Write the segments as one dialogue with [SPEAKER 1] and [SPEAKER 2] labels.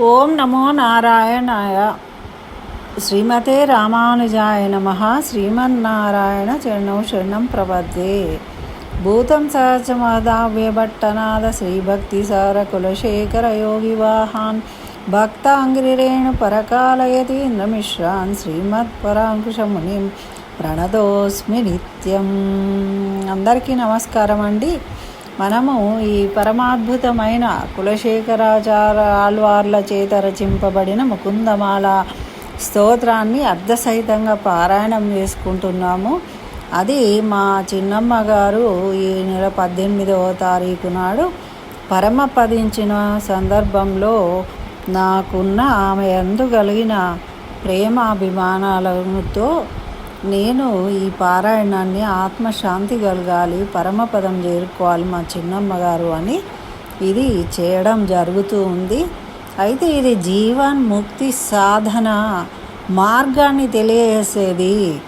[SPEAKER 1] ఓం నమో నారాయణాయ. శ్రీమతే రామానుజాయ నమ. శ్రీమన్నారాయణ చరణం శరణం ప్రపద్యే భూతం సహజమాదావ్యభట్టనాద శ్రీభక్తి సార కులశేఖర యోగి వాహాన్. భక్తాంగ్రిరేణు పరకాలయతి ఇంద్రమిశ్రాన్ శ్రీమత్పరాంకుశమునిం ప్రణతోస్మి నిత్యం. అందరికీ నమస్కారం అండి మనము ఈ పరమాద్భుతమైన కులశేఖరాచార ఆళ్వార్ల చేత రచింపబడిన ముకుందమాల స్తోత్రాన్ని అర్ధసహితంగా పారాయణం చేసుకుంటున్నాము. అది మా చిన్నమ్మ గారు ఈ నెల పద్దెనిమిదవ తారీఖు నాడు పరమపదించిన సందర్భంలో నాకున్న ఆమె అందు కలిగిన ప్రేమాభిమానాలతో నేను ఈ పారాయణాన్ని ఆత్మశాంతి కలగాలి పరమపదం చేరుకోవాలి మా చిన్నమ్మ గారు అని ఇది చేయడం జరుగుతూ ఉంది. అయితే ఇది జీవన్ ముక్తి సాధన మార్గాన్ని తెలియజేసేది.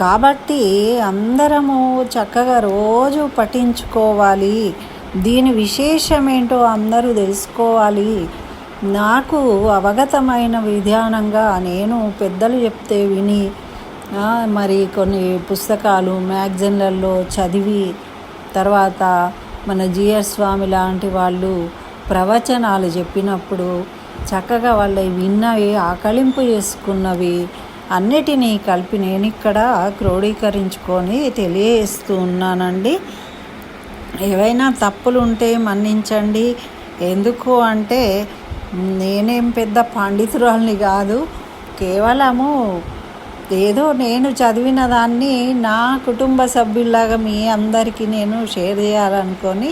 [SPEAKER 1] కాబట్టి అందరము చక్కగా రోజు పఠించుకోవాలి. దీని విశేషమేంటో అందరూ తెలుసుకోవాలి. నాకు అవగతమైన విధానంగా నేను పెద్దలు చెప్తే విని మరి కొన్ని పుస్తకాలు మ్యాగజైన్లలో చదివి తర్వాత మన జిఆర్ స్వామి లాంటి వాళ్ళు ప్రవచనాలు చెప్పినప్పుడు చక్కగా వాళ్ళ విన్నవి ఆకలింపు చేసుకున్నవి అన్నిటినీ కలిపి నేను ఇక్కడ క్రోడీకరించుకొని తెలియజేస్తూ ఉన్నానండి. ఏవైనా తప్పులు ఉంటే మన్నించండి. ఎందుకు అంటే నేనేం పెద్ద పండితురాల్ని కాదు. కేవలము ఏదో నేను చదివిన దాన్ని నా కుటుంబ సభ్యుల్లాగా మీ అందరికీ నేను షేర్ చేయాలనుకొని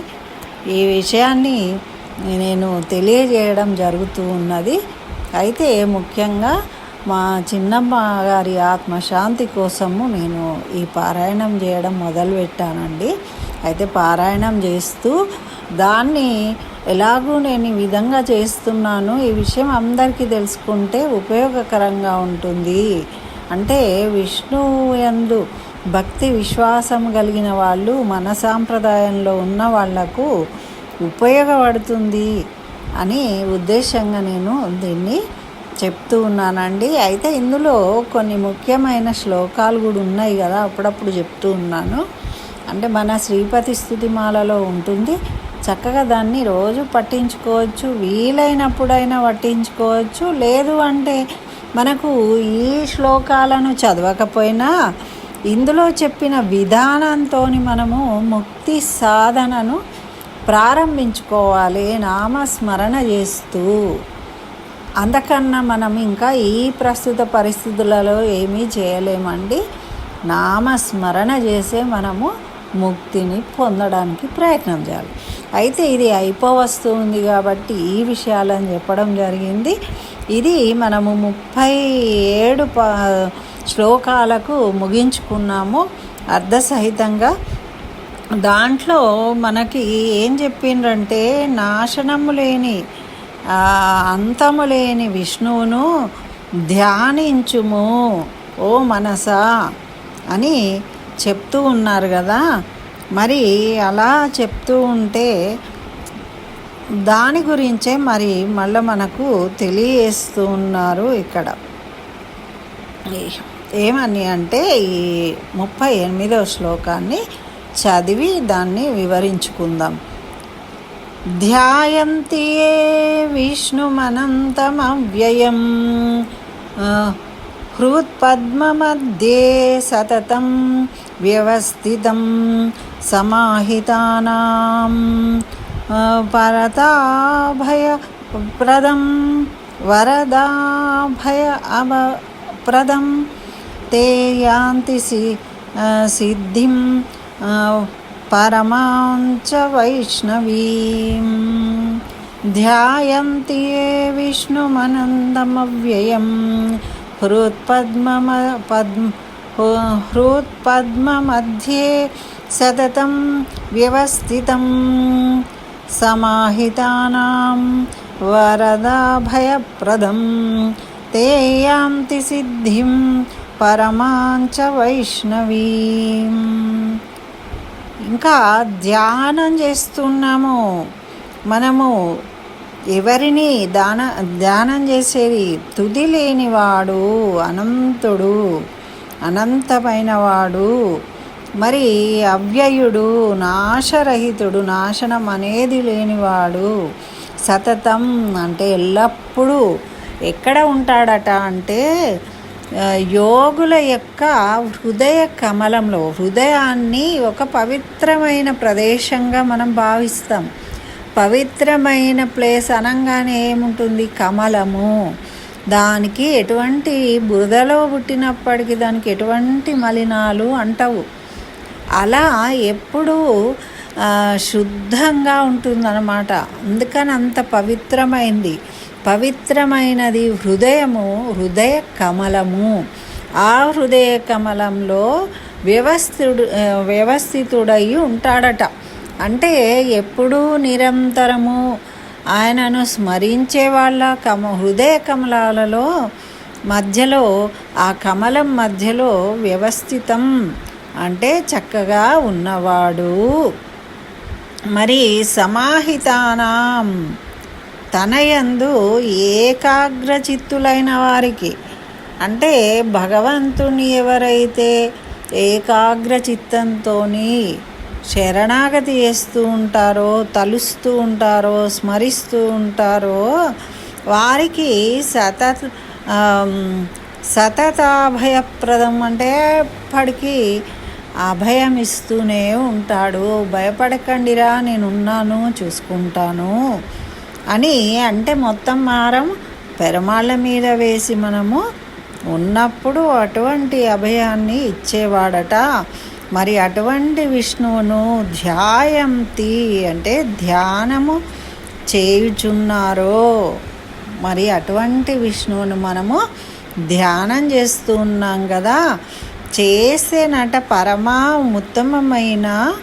[SPEAKER 1] ఈ విషయాన్ని నేను తెలియజేయడం జరుగుతూ ఉన్నది. అయితే ముఖ్యంగా మా చిన్నమ్మ గారి ఆత్మశాంతి కోసము నేను ఈ పారాయణం చేయడం మొదలుపెట్టానండి. అయితే పారాయణం చేస్తూ దాన్ని ఎలాగూ నేను ఈ విధంగా చేస్తున్నాను ఈ విషయం అందరికీ తెలుసుకుంటే ఉపయోగకరంగా ఉంటుంది. అంటే విష్ణు యందు భక్తి విశ్వాసం కలిగిన వాళ్ళు మన సాంప్రదాయంలో ఉన్న వాళ్ళకు ఉపయోగపడుతుంది అని ఉద్దేశంగా నేను దీన్ని చెప్తూ ఉన్నానండి. అయితే ఇందులో కొన్ని ముఖ్యమైన శ్లోకాలు కూడా ఉన్నాయి కదా అప్పుడప్పుడు చెప్తూ ఉన్నాను. అంటే మన శ్రీపతి స్థుతిమాలలో ఉంటుంది. చక్కగా దాన్ని రోజు పట్టించుకోవచ్చు వీలైనప్పుడైనా పట్టించుకోవచ్చు. లేదు అంటే మనకు ఈ శ్లోకాలను చదవకపోయినా ఇందులో చెప్పిన విధానంతో మనము ముక్తి సాధనను ప్రారంభించుకోవాలి నామస్మరణ చేస్తూ. అంతకన్నా మనం ఇంకా ఈ ప్రస్తుత పరిస్థితులలో ఏమీ చేయలేమండి. నామస్మరణ చేసే మనము ముక్తిని పొందడానికి ప్రయత్నం చేయాలి. అయితే ఇది అయిపోవస్తుంది కాబట్టి ఈ విషయాలను చెప్పడం జరిగింది. ఇది మనము ముప్పై ఏడు ప శ్లోకాలకు ముగించుకున్నాము. అర్ధసహితంగా. దాంట్లో మనకి ఏం చెప్పిండ్రంటే నాశనము లేని అంతము లేని విష్ణువును ధ్యానించుము ఓ మనసా అని చెప్తూ ఉన్నారు కదా. మరి అలా చెప్తూ ఉంటే దాని గురించే మరి మళ్ళీ మనకు తెలియజేస్తూ ఉన్నారు ఇక్కడ. ఏమని అంటే ఈ ముప్పై ఎనిమిదవ శ్లోకాన్ని చదివి దాన్ని వివరించుకుందాం. ధ్యాయంతి ఏ విష్ణుమనంతమవ్యయం. హృత్పద్మధ్యే సతతం వ్యవస్థితం సమాహితానాం. वरदाभय प्रदं वरदाभय प्रदम ते यान्ति सिद्धि सिद्धिं परमां च वैष्णवीं ध्यायन्ति ये विष्णुमनन्दमव्ययं पद्म हृत्पद्ममध्ये सततं व्यवस्थितम्। समाहितानां वरदाभयप्रदं ते यान्ति सिद्धिं పరమాంచ వైష్ణవీ ఇంకా ధ్యానం చేస్తున్నాము మనము ఎవరిని దాన ధ్యానం చేసేది తుది లేనివాడు అనంతుడు అనంతమైన వాడు మరి అవ్యయుడు నాశరహితుడు నాశనం అనేది లేనివాడు సతతం అంటే ఎల్లప్పుడూ ఎక్కడ ఉంటాడట అంటే యోగుల యొక్క హృదయ కమలంలో హృదయాన్ని ఒక పవిత్రమైన ప్రదేశంగా మనం భావిస్తాం. పవిత్రమైన ప్లేస్ అనగానే ఏముంటుంది? కమలము. దానికి ఎటువంటి బురదలో పుట్టినప్పటికీ దానికి ఎటువంటి మలినాలు అంటవు. అలా ఎప్పుడూ శుద్ధంగా ఉంటుందన్నమాట. అందుకని అంత పవిత్రమైంది. పవిత్రమైనది హృదయము హృదయ కమలము. ఆ హృదయ కమలంలో వ్యవస్థితుడు వ్యవస్థితుడై ఉంటాడట. అంటే ఎప్పుడూ నిరంతరము ఆయనను స్మరించే వాళ్ళ కమ హృదయ కమలాలలో మధ్యలో ఆ కమలం మధ్యలో వ్యవస్థితం. అంటే చక్కగా ఉన్నవాడు. మరి సమాహితానం తనయందు ఏకాగ్రచిత్తులైన వారికి. అంటే భగవంతుని ఎవరైతే ఏకాగ్రచిత్తంతో శరణాగతి చేస్తూ ఉంటారో తలుస్తూ ఉంటారో స్మరిస్తూ ఉంటారో వారికి సత సతతాభయప్రదం అంటే ఎప్పటికీ అభయం ఇస్తూనే ఉంటాడు. భయపడకండిరా నేనున్నాను చూసుకుంటాను అని అంటే మొత్తం మారం పెరమాళ్ళ మీద వేసి మనము ఉన్నప్పుడు అటువంటి అభయాన్ని ఇచ్చేవాడట. మరి అటువంటి విష్ణువును ధ్యాయంతి అంటే ధ్యానము చేయుచున్నారో మరి అటువంటి విష్ణువును మనము ధ్యానం చేస్తూ ఉన్నాం కదా. చేసేనట పరమా ఉత్తమమైన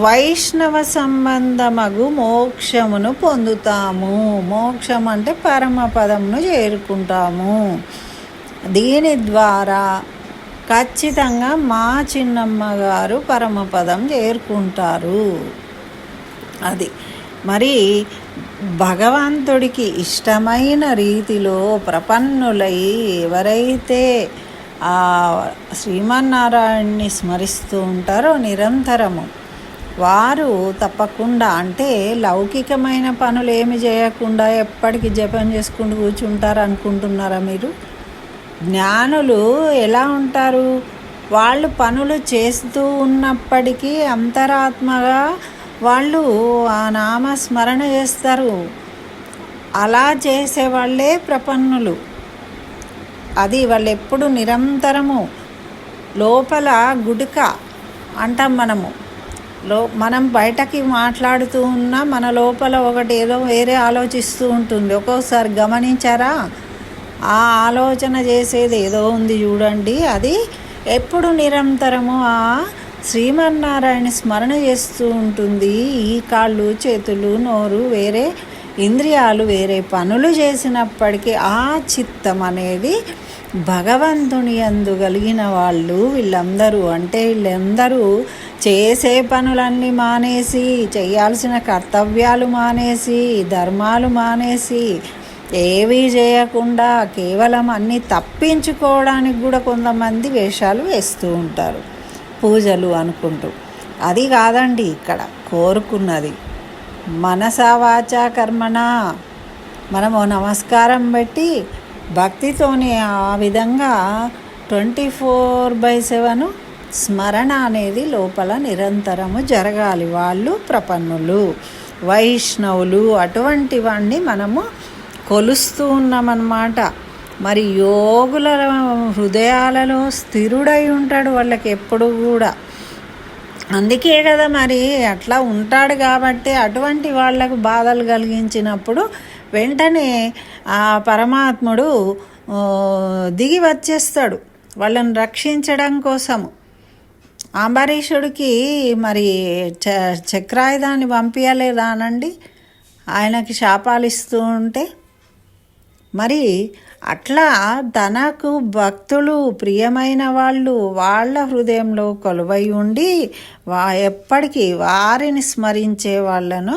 [SPEAKER 1] వైష్ణవ సంబంధమగు మోక్షమును పొందుతాము. మోక్షం అంటే పరమపదమును చేరుకుంటాము. దీని ద్వారా ఖచ్చితంగా మా చిన్నమ్మ గారు పరమపదం చేరుకుంటారు. అది. మరి భగవంతుడికి ఇష్టమైన రీతిలో ప్రపన్నులై ఎవరైతే ఆ శ్రీమన్నారాయణ్ణి స్మరిస్తూ ఉంటారో నిరంతరము. వారు తప్పకుండా అంటే లౌకికమైన పనులు ఏమి చేయకుండా ఎప్పటికీ జపం చేసుకుంటూ కూర్చుంటారు అనుకుంటున్నారా మీరు? జ్ఞానులు ఎలా ఉంటారు? వాళ్ళు పనులు చేస్తూ ఉన్నప్పటికీ అంతరాత్మగా వాళ్ళు ఆ నామ స్మరణ చేస్తారు. అలా చేసేవాళ్ళే ప్రపన్నులు. అది వాళ్ళు ఎప్పుడు నిరంతరము లోపల గుడుక అంటాం మనము. లో మనం బయటకి మాట్లాడుతూ ఉన్నా మన లోపల ఒకటి ఏదో వేరే ఆలోచిస్తూ ఉంటుంది. ఒక్కోసారి గమనించారా? ఆ ఆలోచన చేసేది ఏదో ఉంది చూడండి. అది ఎప్పుడు నిరంతరము? ఆ శ్రీమన్నారాయణ స్మరణ చేస్తూ ఉంటుంది. ఈ కాళ్ళు చేతులు నోరు వేరే ఇంద్రియాలు వేరే పనులు చేసినప్పటికీ ఆ చిత్తం అనేది భగవంతుని అందు కలిగిన వాళ్ళు వీళ్ళందరూ. అంటే వీళ్ళందరూ చేసే పనులన్నీ మానేసి చేయాల్సిన కర్తవ్యాలు మానేసి ధర్మాలు మానేసి ఏవీ చేయకుండా కేవలం అన్నీ తప్పించుకోవడానికి కూడా కొంతమంది వేషాలు వేస్తూ ఉంటారు పూజలు అనుకుంటూ. అది కాదండి ఇక్కడ కోరుకున్నది. మనసా కర్మణ. మనము నమస్కారం పెట్టి భక్తితోనే ఆ విధంగా ట్వంటీ ఫోర్ బై సెవెన్ స్మరణ అనేది లోపల నిరంతరము జరగాలి వాళ్ళు ప్రపన్నులు వైష్ణవులు అటువంటి వాడిని మనము కొలుస్తూ ఉన్నామన్నమాట. మరి యోగుల హృదయాలలో స్థిరుడై ఉంటాడు వాళ్ళకి ఎప్పుడు కూడా. అందుకే కదా మరి అట్లా ఉంటాడు కాబట్టి అటువంటి వాళ్ళకు బాధలు కలిగించినప్పుడు వెంటనే ఆ పరమాత్ముడు దిగి వచ్చేస్తాడు. వాళ్ళని రక్షించడం కోసము. అంబరీషుడికి మరి చ చక్రాయుధాన్ని పంపించలేదా అనండి? ఆయనకి శాపాలు ఇస్తూ ఉంటే. మరి అట్లా తనకు భక్తులు ప్రియమైన వాళ్ళు వాళ్ళ హృదయంలో కొలువై ఉండి వా ఎప్పటికీ వారిని స్మరించే వాళ్ళను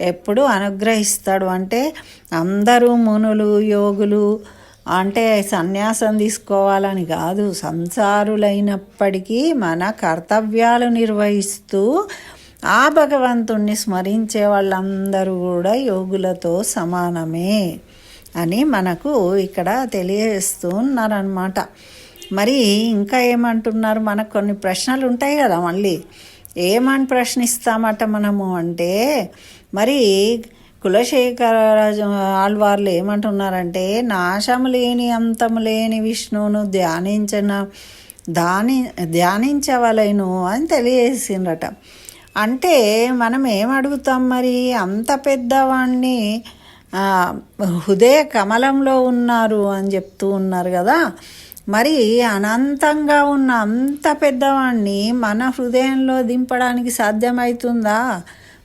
[SPEAKER 1] ఎప్పుడు అనుగ్రహిస్తాడు అంటే అందరూ మునులు యోగులు అంటే సన్యాసం తీసుకోవాలని కాదు. సంసారులైనప్పటికీ మన కర్తవ్యాలు నిర్వహిస్తూ ఆ భగవంతుణ్ణి స్మరించే వాళ్ళందరూ కూడా యోగులతో సమానమే అని మనకు ఇక్కడ తెలియజేస్తూ ఉన్నారనమాట మరి ఇంకా ఏమంటున్నారు? మనకు కొన్ని ప్రశ్నలు ఉంటాయి కదా మళ్ళీ. ఏమని ప్రశ్నిస్తామట మనము అంటే మరి కులశేఖర ఆళ్వార్లు ఏమంటున్నారంటే నాశము లేని అంతము లేని విష్ణువును ధ్యానించిన దాని ధ్యానించవలేను అని తెలియజేసిండ్రట. అంటే మనం ఏమడుగుతాం మరి? అంత పెద్దవాణ్ణి హృదయ కమలంలో ఉన్నారు అని చెప్తూ ఉన్నారు కదా. మరి అనంతంగా ఉన్న అంత పెద్దవాణ్ణి మన హృదయంలో దింపడానికి సాధ్యమవుతుందా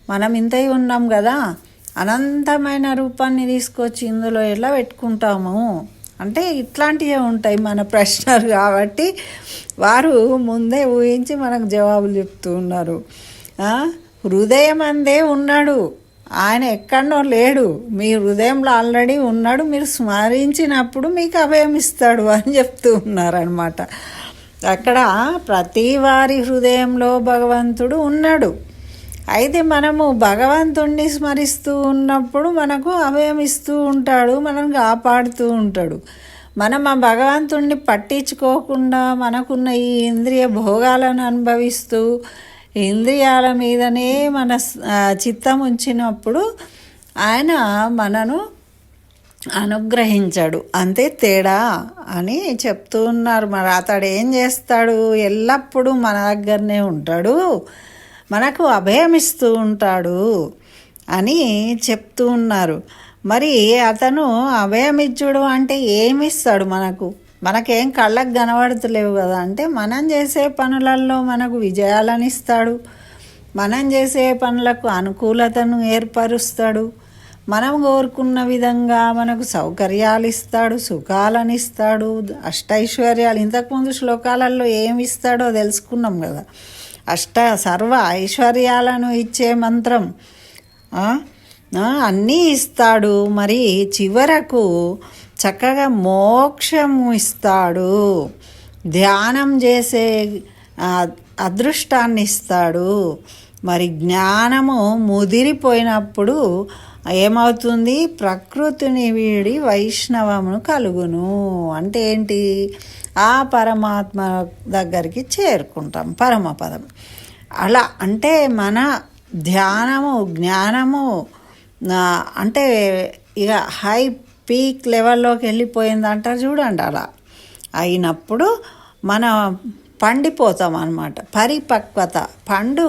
[SPEAKER 1] మనం ఇంతై ఉన్నాం కదా అనంతమైన రూపాన్ని తీసుకొచ్చి ఇందులో ఎలా పెట్టుకుంటాము? అంటే ఇట్లాంటివే ఉంటాయి మన ప్రశ్నలు కాబట్టి వారు ముందే ఊహించి మనకు జవాబులు చెప్తూ ఉన్నారు. హృదయం అందే ఉన్నాడు. ఆయన ఎక్కడనో లేడు. మీ హృదయంలో ఆల్రెడీ ఉన్నాడు. మీరు స్మరించినప్పుడు మీకు అభయం ఇస్తాడు అని చెప్తూ ఉన్నారనమాట అక్కడ ప్రతి వారి హృదయంలో భగవంతుడు ఉన్నాడు. అయితే మనము భగవంతుణ్ణి స్మరిస్తూ ఉన్నప్పుడు మనకు అభయం ఇస్తూ ఉంటాడు. మనం కాపాడుతూ ఉంటాడు. మనం ఆ భగవంతుణ్ణి పట్టించుకోకుండా మనకున్న ఈ ఇంద్రియ భోగాలను అనుభవిస్తూ ఇంద్రియాల మీదనే మన చిత్తం ఉంచినప్పుడు ఆయన మనను అనుగ్రహించాడు. అంతే తేడా అని చెప్తూ ఉన్నారు. మరి అతడు ఏం చేస్తాడు? ఎల్లప్పుడూ మన దగ్గరనే ఉంటాడు. మనకు అభయమిస్తూ ఉంటాడు అని చెప్తూ ఉన్నారు. మరి అతను అభయమిచ్చుడు అంటే ఏమిస్తాడు మనకు? మనకేం కళ్ళకు కనబడతలేవు కదా. అంటే మనం చేసే పనులలో మనకు విజయాలను ఇస్తాడు. మనం చేసే పనులకు అనుకూలతను ఏర్పరుస్తాడు. మనం కోరుకున్న విధంగా మనకు సౌకర్యాలు ఇస్తాడు సుఖాలను ఇస్తాడు అష్టైశ్వర్యాలు. ఇంతకుముందు శ్లోకాలలో ఏమి ఇస్తాడో తెలుసుకున్నాం కదా. అష్ట సర్వ ఐశ్వర్యాలను ఇచ్చే మంత్రం అన్నీ ఇస్తాడు. మరి చివరకు చక్కగా మోక్షము ఇస్తాడు. ధ్యానం చేసే అదృష్టాన్ని ఇస్తాడు మరి జ్ఞానము ముదిరిపోయినప్పుడు ఏమవుతుంది? ప్రకృతిని వీడి వైష్ణవమును కలుగును. అంటే ఏంటి? ఆ పరమాత్మ దగ్గరికి చేరుకుంటాం పరమపదం. అలా అంటే మన ధ్యానము జ్ఞానము అంటే ఇక హై పీక్ లెవెల్లోకి వెళ్ళిపోయింది అంటారు చూడండి అలా. అయినప్పుడు మన పండిపోతాం అనమాట పరిపక్వత. పండు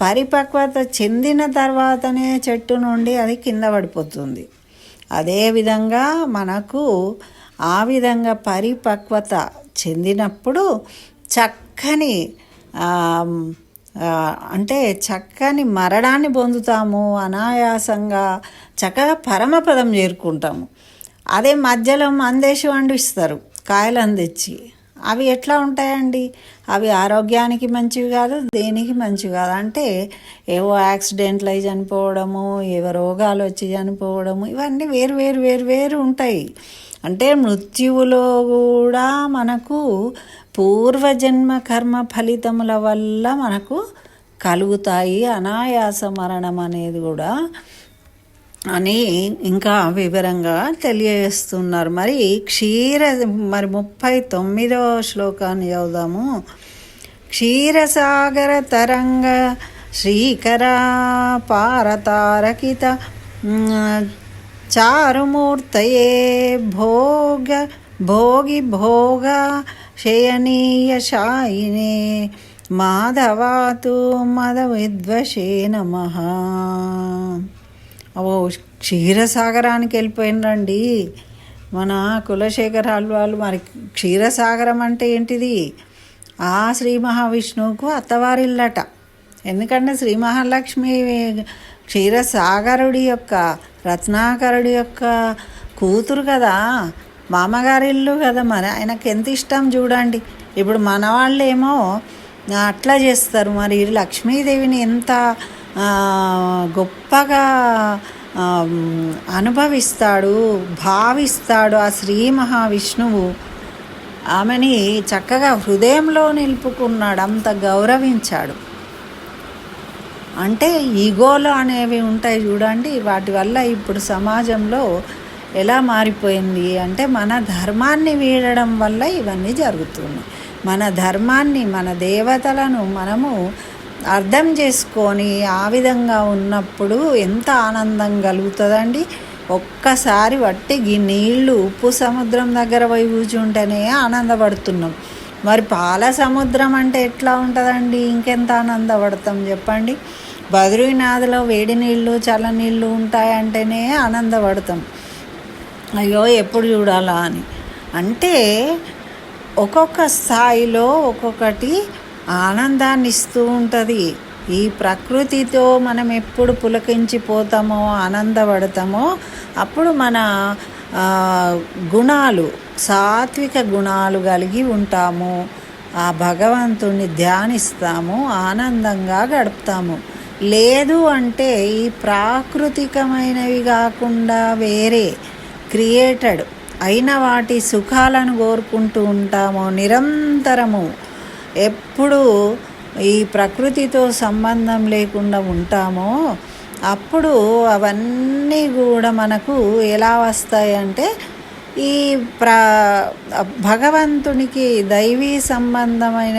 [SPEAKER 1] పరిపక్వత చెందిన తర్వాతనే చెట్టు నుండి అది కింద పడిపోతుంది. అదేవిధంగా మనకు ఆ విధంగా పరిపక్వత చెందినప్పుడు చక్కని అంటే చక్కని మరణాన్ని పొందుతాము అనాయాసంగా చక్కగా పరమపదం చేరుకుంటాము. అదే మధ్యలో మందేసి వండిస్తారు కాయలు అందించి అవి ఎట్లా ఉంటాయండి? అవి ఆరోగ్యానికి మంచివి కాదు దేనికి మంచివి కాదు. అంటే ఏవో యాక్సిడెంట్లు అయి చనిపోవడము ఏవో రోగాలు వచ్చి చనిపోవడము ఇవన్నీ వేరు వేరు వేరు వేరు ఉంటాయి. అంటే మృత్యువులో కూడా మనకు పూర్వజన్మ కర్మ ఫలితముల వల్ల మనకు కలుగుతాయి. అనాయాస మరణం అనేది కూడా అని ఇంకా వివరంగా తెలియజేస్తున్నారు. మరి క్షీర మరి ముప్పై తొమ్మిదవ శ్లోకాన్ని చదుదాము క్షీరసాగర తరంగ శ్రీకరా పారతారకిత చారుమూర్తయే భోగ భోగి భోగ శయనీయ శాయినే మాధవాతు మద విద్వషే నమ. ఓ క్షీరసాగరానికి వెళ్ళిపోయినరండి మన కులశేఖర్ వాళ్ళు మరి క్షీరసాగరం అంటే ఏంటిది? ఆ శ్రీ మహావిష్ణువుకు అత్తవారిల్లట. ఎందుకంటే శ్రీ మహాలక్ష్మి క్షీరసాగరుడి యొక్క రత్నాకరుడి యొక్క కూతురు కదా. మామగారిల్లు కదా. మరి ఆయనకు ఎంత ఇష్టం చూడండి. ఇప్పుడు మన వాళ్ళేమో అట్లా చేస్తారు. మరి లక్ష్మీదేవిని ఎంత గొప్పగా అనుభవిస్తాడు భావిస్తాడు ఆ శ్రీ మహావిష్ణువు. ఆమెని చక్కగా హృదయంలో నిలుపుకున్నాడు అంత గౌరవించాడు. అంటే ఈగోలు అనేవి ఉంటాయి చూడండి వాటి వల్ల ఇప్పుడు సమాజంలో ఎలా మారిపోయింది అంటే మన ధర్మాన్ని వీడడం వల్ల ఇవన్నీ జరుగుతున్నాయి. మన ధర్మాన్ని మన దేవతలను మనము అర్థం చేసుకొని ఆ విధంగా ఉన్నప్పుడు ఎంత ఆనందం కలుగుతుందండి? ఒక్కసారి వట్టి ఈ నీళ్ళు ఉప్పు సముద్రం దగ్గర పోయి కూర్చుంటేనే ఆనందపడుతున్నాం. మరి పాల సముద్రం అంటే ఎట్లా ఉంటుందండి? ఇంకెంత ఆనందపడతాం చెప్పండి? బద్రీనాథ్లో వేడి నీళ్ళు చల్ల నీళ్ళు ఉంటాయంటేనే ఆనందపడతాం. అయ్యో ఎప్పుడు చూడాలా అని. అంటే ఒక్కొక్క స్థాయిలో ఒక్కొక్కటి ఆనందాన్ని ఇస్తూ ఉంటుంది. ఈ ప్రకృతితో మనం ఎప్పుడు పులకించిపోతామో ఆనందపడతామో అప్పుడు మన గుణాలు సాత్విక గుణాలు కలిగి ఉంటాము. ఆ భగవంతుణ్ణి ధ్యానిస్తాము ఆనందంగా గడుపుతాము. లేదు అంటే ఈ ప్రాకృతికమైనవి కాకుండా వేరే క్రియేటెడ్ అయిన వాటి సుఖాలను కోరుకుంటూ ఉంటాము. నిరంతరము ఎప్పుడు ఈ ప్రకృతితో సంబంధం లేకుండా ఉంటామో అప్పుడు అవన్నీ కూడా మనకు ఎలా వస్తాయి అంటే ఈ ప్ర భగవంతునికి దైవీ సంబంధమైన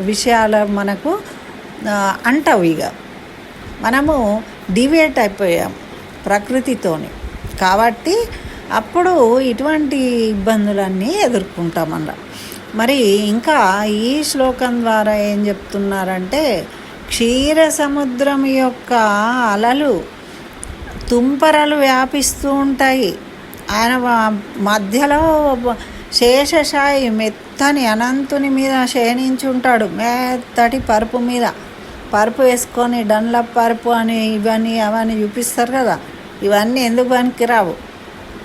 [SPEAKER 1] విషయాలు మనకు అంటవు ఇక మనము డివేట్ అయిపోయాం ప్రకృతితోని. కాబట్టి అప్పుడు ఇటువంటి ఇబ్బందులన్నీ ఎదుర్కొంటాం అన్నమాట మరి ఇంకా ఈ శ్లోకం ద్వారా ఏం చెప్తున్నారంటే క్షీర సముద్రం యొక్క అలలు తుంపరలు వ్యాపిస్తూ ఉంటాయి. ఆయన మధ్యలో శేషశాయి మెత్తని అనంతుని మీద శయనించుంటాడు మెత్తటి పరుపు మీద. పరుపు వేసుకొని డన్లప్ పరుపు అని ఇవన్నీ అవన్నీ చూపిస్తారు కదా. ఇవన్నీ ఎందుకు పనికిరావు?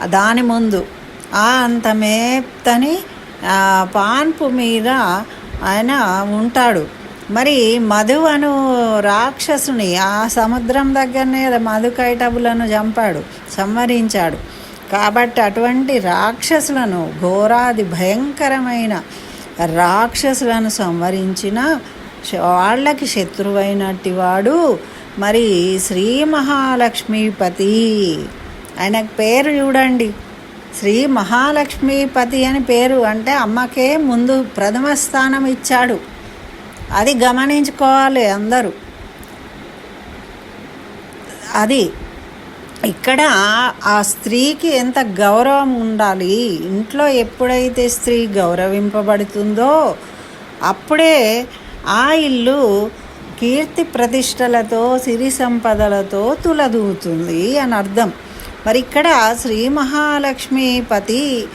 [SPEAKER 1] దాని ముందు. ఆ అంత మెత్తని పాన్పు మీద ఆయన ఉంటాడు. మరి మధు అను రాక్షసుని ఆ సముద్రం దగ్గరనే మధు కైటబులను చంపాడు సంహరించాడు. కాబట్టి అటువంటి రాక్షసులను ఘోరాది భయంకరమైన రాక్షసులను సంహరించిన వాళ్ళకి శత్రువైనట్టి వాడు మరి శ్రీ మహాలక్ష్మీపతి. ఆయనకు పేరు చూడండి. శ్రీ మహాలక్ష్మీపతి అని పేరు అంటే అమ్మకే ముందు ప్రథమ స్థానం ఇచ్చాడు. అది గమనించుకోవాలి అందరూ. అది ఇక్కడ ఆ స్త్రీకి ఎంత గౌరవం ఉండాలి? ఇంట్లో ఎప్పుడైతే స్త్రీ గౌరవింపబడుతుందో అప్పుడే ఆ ఇల్లు కీర్తి ప్రతిష్టలతో సిరి సంపదలతో తులదూతుంది అని అర్థం. మరి ఇక్కడ శ్రీ మహాలక్ష్మీపతి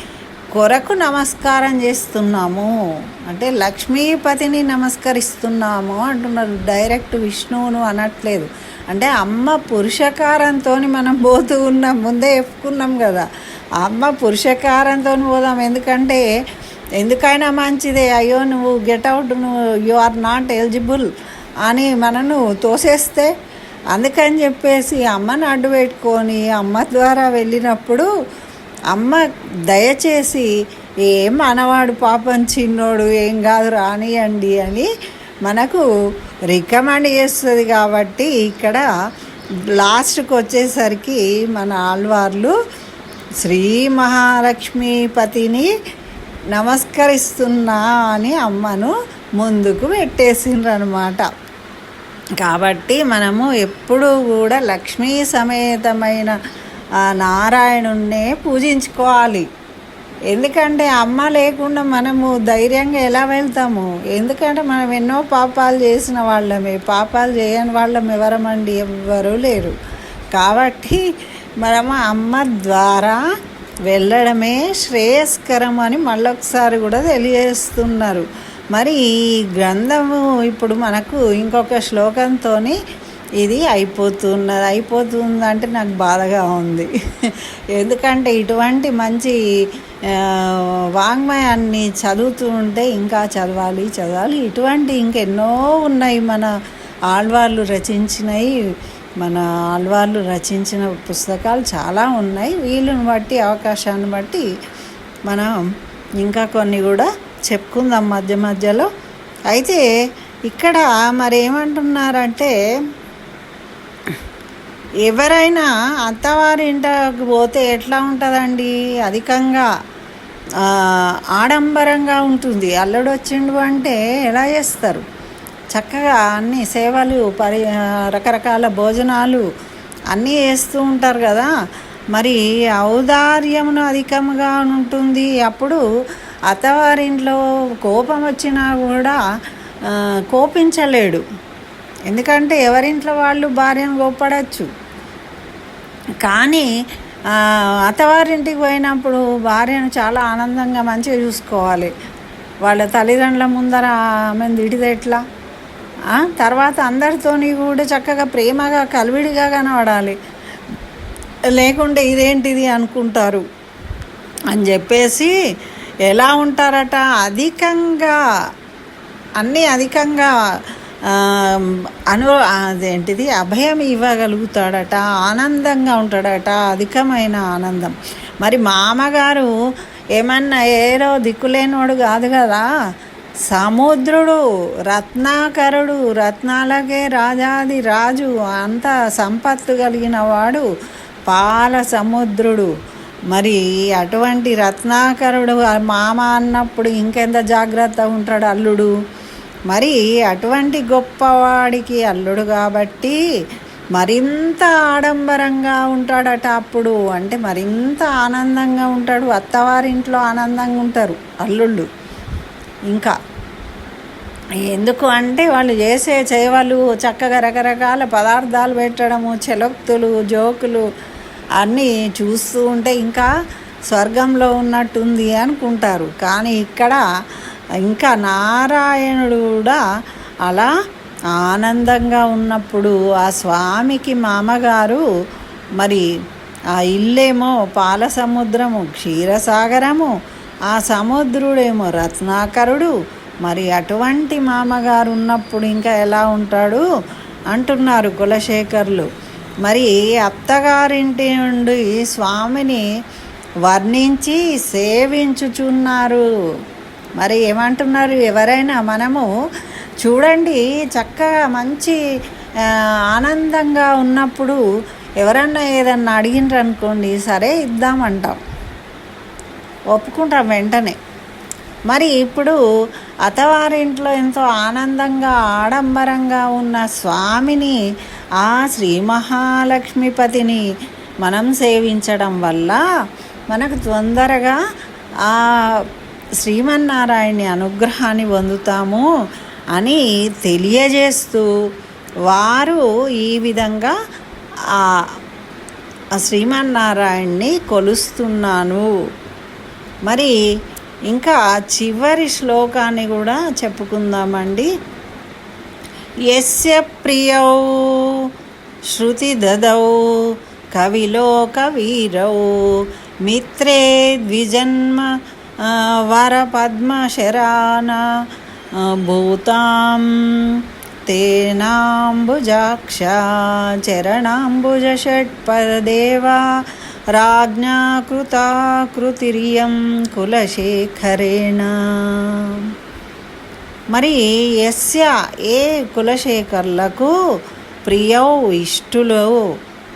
[SPEAKER 1] కొరకు నమస్కారం చేస్తున్నాము. అంటే లక్ష్మీపతిని నమస్కరిస్తున్నాము అంటున్నారు. డైరెక్ట్ విష్ణువును అనట్లేదు. అంటే అమ్మ పురుషకారంతో మనం పోతూ ఉన్నాం. ముందే చెప్పుకున్నాం కదా. అమ్మ పురుషకారంతో పోదాం. ఎందుకంటే ఎందుకైనా మంచిదే. అయ్యో నువ్వు గెట్ అవుట్. నువ్వు యు ఆర్ నాట్ ఎలిజిబుల్ అని మనను తోసేస్తే అందుకని చెప్పేసి అమ్మని అడ్డు పెట్టుకొని అమ్మ ద్వారా వెళ్ళినప్పుడు అమ్మ దయచేసి ఏం మనవాడు పాపం చిన్నోడు ఏం కాదు రానియండి అని మనకు రికమెండ్ చేస్తుంది కాబట్టి ఇక్కడ లాస్ట్కి వచ్చేసరికి మన ఆళ్వార్లు శ్రీ మహాలక్ష్మీపతిని నమస్కరిస్తున్నా అని అమ్మను ముందుకు పెట్టేసిండ్రు అనమాట కాబట్టి మనము ఎప్పుడూ కూడా లక్ష్మీ సమేతమైన నారాయణుణ్ణే పూజించుకోవాలి. ఎందుకంటే అమ్మ లేకుండా మనము ధైర్యంగా ఎలా వెళ్తాము? ఎందుకంటే మనం ఎన్నో పాపాలు చేసిన వాళ్ళమే. పాపాలు చేయని వాళ్ళం ఎవరమండి? ఎవ్వరూ లేరు. కాబట్టి మనము అమ్మ ద్వారా వెళ్ళడమే శ్రేయస్కరం అని మళ్ళొకసారి కూడా తెలియజేస్తున్నారు. మరి ఈ గ్రంథము ఇప్పుడు మనకు ఇంకొక శ్లోకంతో ఇది అయిపోతున్నది. అయిపోతుంది అంటే నాకు బాధగా ఉంది. ఎందుకంటే ఇటువంటి మంచి వాంగ్మయాన్ని చదువుతూ ఉంటే ఇంకా చదవాలి చదవాలి. ఇటువంటి ఇంకెన్నో ఉన్నాయి మన ఆళ్వార్లు రచించినవి మన ఆళ్వార్లు రచించిన పుస్తకాలు చాలా ఉన్నాయి. వీళ్ళని బట్టి అవకాశాన్ని బట్టి మనం ఇంకా కొన్ని కూడా చెప్పుకుందాం మధ్య మధ్యలో. అయితే ఇక్కడ మరి ఏమంటున్నారంటే ఎవరైనా అత్తవారి ఇంటికి పోతే ఎట్లా ఉంటుందండి? అధికంగా ఆడంబరంగా ఉంటుంది. అల్లుడు వచ్చిండు అంటే ఎలా చేస్తారు? చక్కగా అన్ని సేవలు పరి రకరకాల భోజనాలు అన్నీ చేస్తూ ఉంటారు కదా. మరి ఔదార్యమును అధికంగా ఉంటుంది అప్పుడు అత్తవారింట్లో కోపం వచ్చినా కూడా కోపించలేడు. ఎందుకంటే ఎవరింట్లో వాళ్ళు భార్యను కోప్పడచ్చు. కానీ అత్తవారింటికి పోయినప్పుడు భార్యను చాలా ఆనందంగా మంచిగా చూసుకోవాలి. వాళ్ళ తల్లిదండ్రుల ముందర ఆమెను తిడితే ఎట్లా? తర్వాత అందరితోని కూడా చక్కగా ప్రేమగా కలివిడిగా కనబడాలి. లేకుంటే ఇదేంటిది అనుకుంటారు? అని చెప్పేసి ఎలా ఉంటారట? అధికంగా అన్నీ అధికంగా అను అదేంటిది? అభయం ఇవ్వగలుగుతాడట ఆనందంగా ఉంటాడట అధికమైన ఆనందం. మరి మామగారు ఏమన్నా ఏరో దిక్కులేనోడు కాదు కదా? సముద్రుడు రత్నాకరుడు రత్నాలకే రాజాది రాజు అంత సంపత్తు కలిగిన వాడు పాల సముద్రుడు. మరి అటువంటి రత్నాకరుడు మామ అన్నప్పుడు ఇంకెంత జాగ్రత్త ఉంటాడు అల్లుడు? మరి అటువంటి గొప్పవాడికి అల్లుడు కాబట్టి మరింత ఆడంబరంగా ఉంటాడట అప్పుడు. అంటే మరింత ఆనందంగా ఉంటాడు. అత్తవారింట్లో ఆనందంగా ఉంటారు అల్లుళ్ళు. ఇంకా ఎందుకు అంటే వాళ్ళు చేసే చేయవలు చక్కగా రకరకాల పదార్థాలు పెట్టడము చెలక్తులు జోకులు అన్నీ చూస్తూ ఉంటే ఇంకా స్వర్గంలో ఉన్నట్టుంది అనుకుంటారు. కానీ ఇక్కడ ఇంకా నారాయణుడు కూడా అలా ఆనందంగా ఉన్నప్పుడు ఆ స్వామికి మామగారు మరి ఆ ఇల్లేమో పాల సముద్రము క్షీరసాగరము ఆ సముద్రుడేమో రత్నాకరుడు మరి అటువంటి మామగారు ఉన్నప్పుడు ఇంకా ఎలా ఉంటాడు అంటున్నారు కులశేఖర్లు. మరి అత్తగారింటి నుండి స్వామిని వర్ణించి సేవించుచున్నారు. మరి ఏమంటున్నారు? ఎవరైనా మనము చూడండి చక్కగా మంచి ఆనందంగా ఉన్నప్పుడు ఎవరన్నా ఏదన్నా అడిగినారు అనుకోండి సరే ఇద్దామంటాం. ఒప్పుకుంటాం వెంటనే. మరి ఇప్పుడు అత్తవారింట్లో ఎంతో ఆనందంగా ఆడంబరంగా ఉన్న స్వామిని ఆ శ్రీ మహాలక్ష్మీపతిని మనం సేవించడం వల్ల మనకు తొందరగా ఆ శ్రీమన్నారాయణ అనుగ్రహాన్ని పొందుతాము అని తెలియజేస్తూ వారు ఈ విధంగా ఆ ఆ శ్రీమన్నారాయణ్ణి కొలుస్తున్నాను. మరి ఇంకా చివరి శ్లోకాన్ని కూడా చెప్పుకుందామండి. యస్య ప్రియౌ. శృతి దదౌ. కవిలోకవీరౌ మిత్రే ద్విజన్మ ఆ, వరపద్మశరాన ఆ, భూతాం తేనాంబుజాక్ష చరణాంబుజ షట్పదేవా రాజ్ఞా కృతాకృతిరియం కులశేఖరేణ. మరి యస్య ఏ కులశేఖర్లకు ప్రియౌ ఇష్టులవు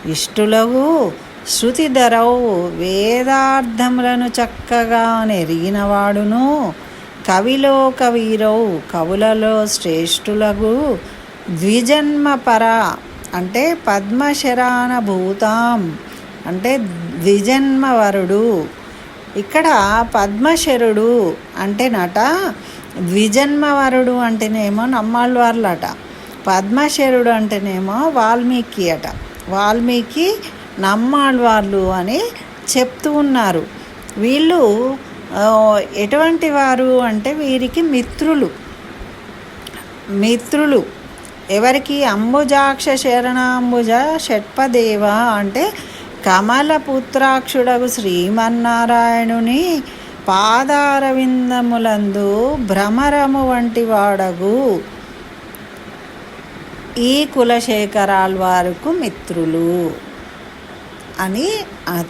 [SPEAKER 1] ఇష్టులవు శృతిధరౌ వేదార్థములను చక్కగా నెరిగినవాడును. కవిలో కవీరౌ కవులలో శ్రేష్ఠులగు ద్విజన్మపర అంటే పద్మశరాన భూతాం అంటే ద్విజన్మవరుడు. ఇక్కడ పద్మశరుడు అంటే నట అంటేనట ద్విజన్మవరుడు అంటేనేమో నమ్మాళ్ళవార్లట. పద్మశరుడు అంటేనేమో వాల్మీకి అట. వాల్మీకి నమ్మాళ్ళవార్లు అని చెప్తూ ఉన్నారు. వీళ్ళు ఎటువంటి వారు అంటే వీరికి మిత్రులు. మిత్రులు. ఎవరికి? అంబుజాక్ష శరణాంబుజ షట్పదేవ అంటే కమలపుత్రాక్షుడగు శ్రీమన్నారాయణుని పాదారవిందములందు భ్రమరము వంటి వాడగు. ఈ కులశేఖరాల వారికి మిత్రులు అని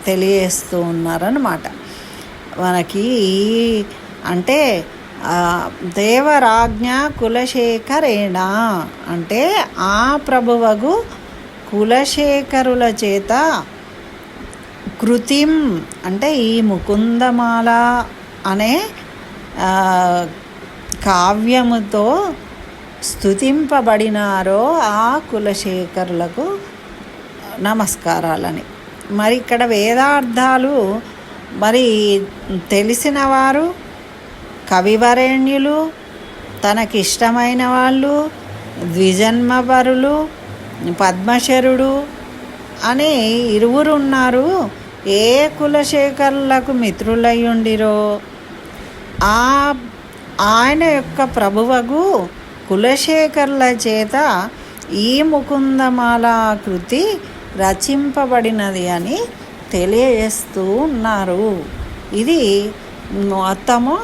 [SPEAKER 1] తెలియజేస్తూ ఉన్నారన్నమాట. మనకి ఈ- అంటే దేవరాజ్ఞ కులశేఖరేణ అంటే ఆ ప్రభువగు కులశేఖరుల చేత కృతిం అంటే ఈ ముకుందమాల అనే కావ్యముతో స్థుతింపబడినారో ఆ కులశేఖరులకు నమస్కారాలని. మరి ఇక్కడ వేదార్థాలు మరి తెలిసిన వారు కవివరేణ్యులు తనకిష్టమైన వాళ్ళు ద్విజన్మవరులు పద్మశరుడు అని ఇరువురున్నారు. ఏ కులశేఖరులకు మిత్రులయ్యుండిరో? ఆ ఆయన యొక్క ప్రభువగు కులశేఖరుల చేత ఈ ముకుందమాల కృతి రచింపబడినది అని తెలియజేస్తూ ఉన్నారు. ఇది మొత్తము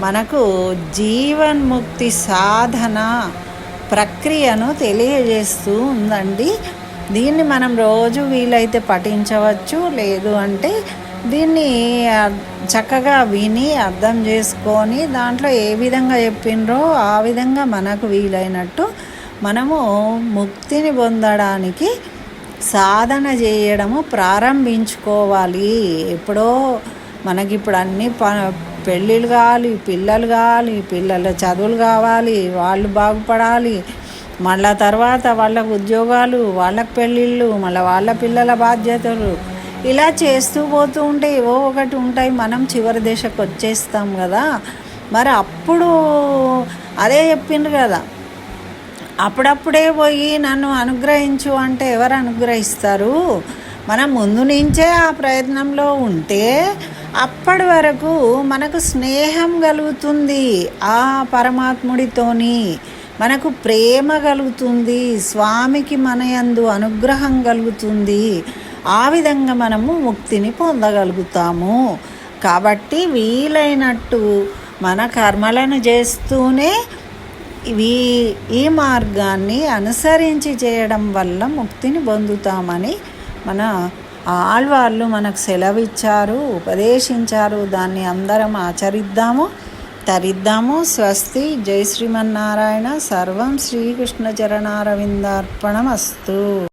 [SPEAKER 1] మనకు జీవన్ముక్తి సాధన ప్రక్రియను తెలియజేస్తూ ఉందండి. దీన్ని మనం రోజు వీలైతే పఠించవచ్చు. లేదు అంటే దీన్ని చక్కగా విని అర్థం చేసుకొని దాంట్లో ఏ విధంగా చెప్పిండ్రో ఆ విధంగా మనకు వీలైనట్టు మనము ముక్తిని పొందడానికి సాధన చేయడము ప్రారంభించుకోవాలి. ఎప్పుడో మనకి ఇప్పుడు అన్ని ప పెళ్ళిళ్ళు కావాలి పిల్లలు కావాలి పిల్లల చదువులు కావాలి వాళ్ళు బాగుపడాలి మళ్ళా తర్వాత వాళ్ళకు ఉద్యోగాలు వాళ్ళకి పెళ్ళిళ్ళు మళ్ళీ వాళ్ళ పిల్లల బాధ్యతలు. ఇలా చేస్తూ పోతూ ఉంటే ఏవో ఒకటి ఉంటాయి. మనం చివరి దశకు వచ్చేస్తాం కదా. మరి అప్పుడు అదే చెప్పిండ్రు కదా. అప్పుడప్పుడే పోయి నన్ను అనుగ్రహించు అంటే ఎవరు అనుగ్రహిస్తారు? మనం ముందు నుంచే ఆ ప్రయత్నంలో ఉంటే అప్పటి వరకు మనకు స్నేహం కలుగుతుంది ఆ పరమాత్ముడితోని. మనకు ప్రేమ కలుగుతుంది స్వామికి మన యందు అనుగ్రహం కలుగుతుంది. ఆ విధంగా మనము ముక్తిని పొందగలుగుతాము. కాబట్టి వీలైనట్టు మన కర్మలను చేస్తూనే ఈ ఈ మార్గాన్ని అనుసరించి చేయడం వల్ల ముక్తిని పొందుతామని మన ఆళ్వార్లు మనకు సెలవిచ్చారు ఉపదేశించారు. దాన్ని అందరం ఆచరిద్దాము. తరిద్దాము. స్వస్తి. జై శ్రీమన్నారాయణ. సర్వం శ్రీకృష్ణ చరణారవిందార్పణమస్తు